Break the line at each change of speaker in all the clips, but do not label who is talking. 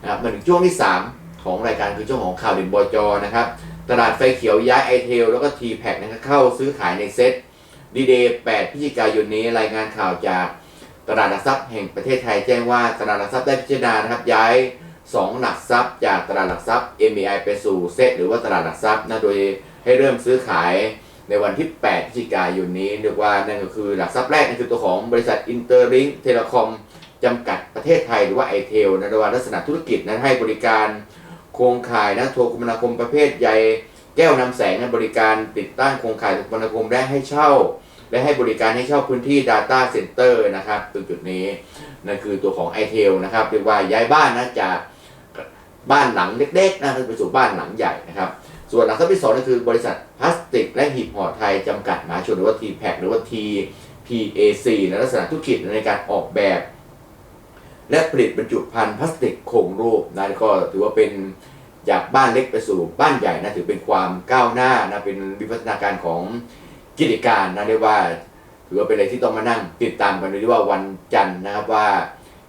นะครับมาถึงช่วงที่ 3 ของรายการคือช่วงของข่าวเด่นบจนะครับ ตลาดไฟเขียวย้ายไอเทลแล้วก็ทีแพคนะครับเข้าซื้อขายในเซ็ตดีเดย์8พฤศจิกายนนี้รายงานข่าวจากตลาดหลักทรัพย์แห่งประเทศไทยแจ้งว่าตลาดหลักทรัพย์ได้พิจารณานะครับย้าย 2 หลักทรัพย์จากตลาดหลักทรัพย์ MBI ไปสู่เซ็ตหรือว่าตลาดหลักทรัพย์นะโดยให้เริ่มซื้อขายในวันที่ 8 พฤศจิกายนนี้เรียกว่านั่นก็คือหลักทรัพย์แรกนั่นคือตัวของบริษัทอินเตอร์ลิงเทเลคอม จำกัดประเทศไทยหรือว่าไอเทลในะดยว่าลักษณะธุรกิจนั้นให้บริการโครงข่ายนะโทรคมนาคมประเภทใยแก้วนำแสงนบริการติดตั้งโครงข่ายโทรคมนาคมและให้เช่า และให้บริการให้เช่าพื้นที่ Data Center นะครับตรงจุดนี้นั่นคือตัวของ i t e l นะครับเรียกว่าย้ายบ้านนะจากบ้านหลังเล็กๆนะไปสู่บ้านหลังใหญ่นะครับ ส่วนหลักทรัพย์ที่สองนั่นคือบริษัทพลาสติก และหีบห่อไทยจำกัดมหาชนหรือว่า TPAC หรือว่า TPAC ในลักษณะธุรกิจในการออกแบบ และผลิตบรรจุภัณฑ์พลาสติกโครงรูปนะก็ถือว่าเป็นจากบ้านเล็กไปสู่บ้านใหญ่นะถือเป็นความก้าวหน้านะเป็นวิวัฒนาการของกิจการนะเรียกว่าถือว่าเป็นอะไรที่ต้องมานั่งติดตามกันด้วยว่าวันจันทร์นะครับว่า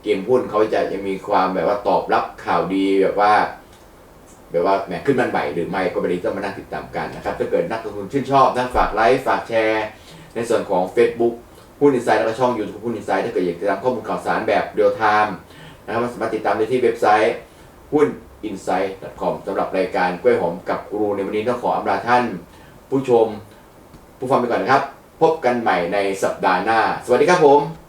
เกมหุ้นเขาจะยังมีความแบบว่าตอบรับข่าวดีแบบว่า แบบว่าแหมขึ้นมันใหม่หรือไม่ก็ไม่ได้ต้องมานั่งติดตามกันนะครับถ้าเกิดนักลงทุนชื่นชอบนะฝากไลค์ฝากแชร์ ในส่วนของ Facebook หุ้นอินไซด์แล้วก็ช่องยูทูบหุ้นอินไซด์ถ้าเกิดอยากติดตามข้อมูลข่าวสารแบบเรียลไทม์นะครับสามารถติดตามได้ที่เว็บไซต์หุ้น insight.com สำหรับรายการกล้วยหอมกับรูในวันนี้ต้องขออำลาท่าน ผู้ชมผู้ฟังไปก่อนนะครับ พบกันใหม่ในสัปดาห์หน้า สวัสดีครับผม